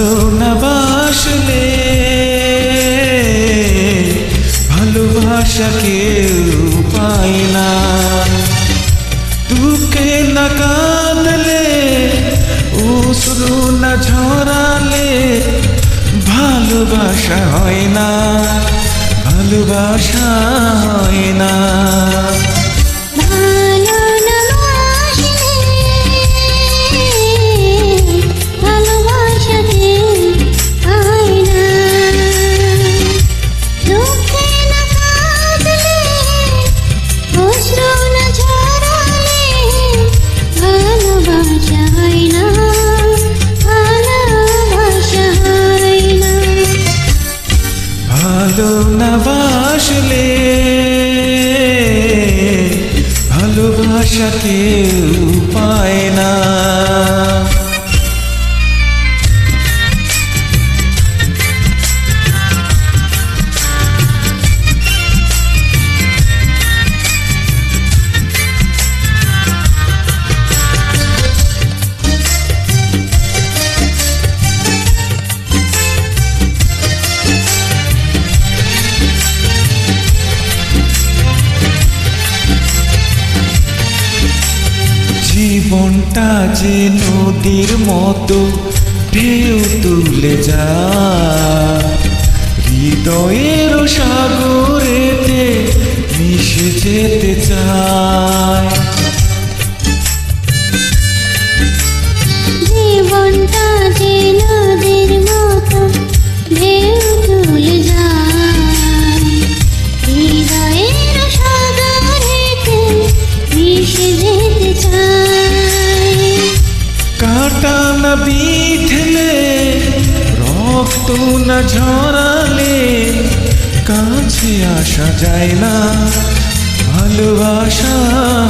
ভালো না বাসলে ভালোবাসা কেউ পায় না। দুঃখে না কাঁদলে, উসরু না ঝরালে ভালোবাসা হয় না, ভালোবাসা হয় না। ভালোবাসা কেউ পায় না। জীবনটা যে নদীর মতো ঢেউ তুলে যা হৃদয়ের সাগরেতে মিশে যেতে চায়। রক্ত না ঝরালে কাছে আসা যায় না ভালোবাসা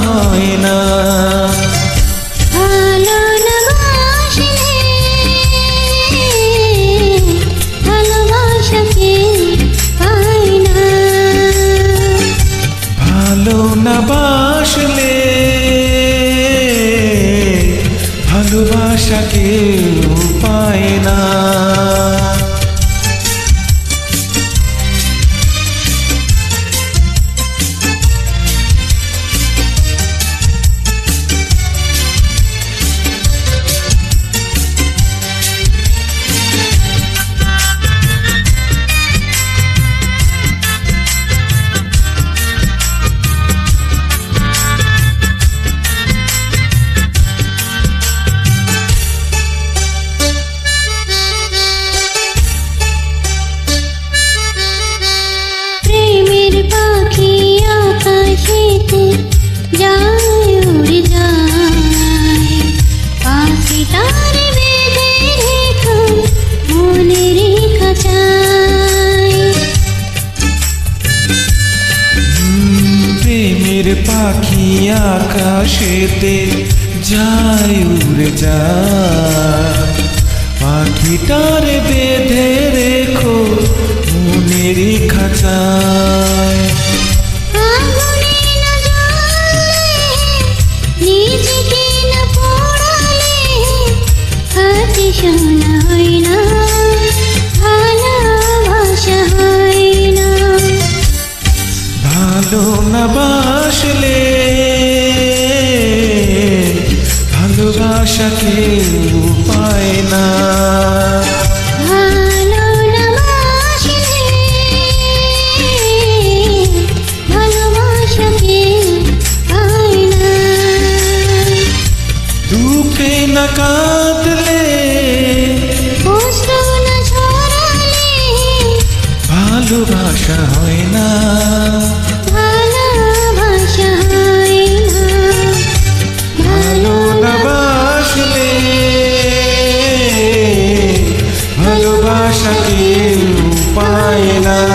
হয় না। ভালো না বাসলে ভালোবাসাকে পায় না। আকাশেতে যাই উড়ে যা পাখিটার বেঁধে রেখো মনেরই খাঁচায় ভালোবাসা কেউ পায় না। যায় না